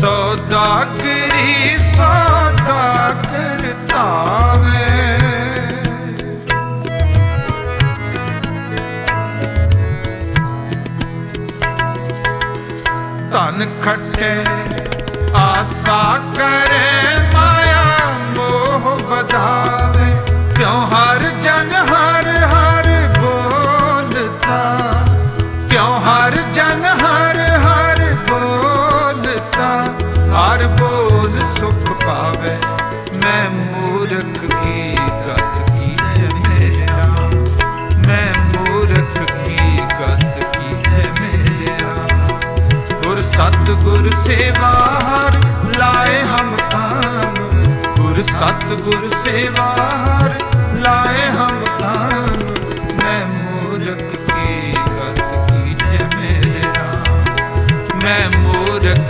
ਸੌਦਾਗਰੀ ਸੌਦਾ ਕਰਤਾਵੇ ਧਨ ਖੱਟੇ ਆਸਾ ਕਰੇ ਮਾਇਆ ਮੋਹ ਵਧਾਵੇ। ਕਿਉ ਹਰ ਦੁੱਖ ਪਾਵੇ ਮੈਂ ਮੂਰਖ ਕੀ ਗਤ ਕੀ ਮੇਰਾ ਮੈਂ ਮੂਰਖ ਕੀ ਗਤ ਕੀ ਮੇਰਾ ਗੁਰ ਸਤ ਗੁਰ ਸੇਵਾ ਹਰ ਲਾਏ ਹਮ ਕਾਮ ਗੁਰ ਸਤ ਗੁਰ ਸੇਵਾ ਹਰ ਲਾਏ ਹਮ ਕਾਮ ਮੈਂ ਮੂਰਖ ਕੀ ਗਤ ਕੀ ਮੇਰਾ ਮੈਂ ਮੂਰਖ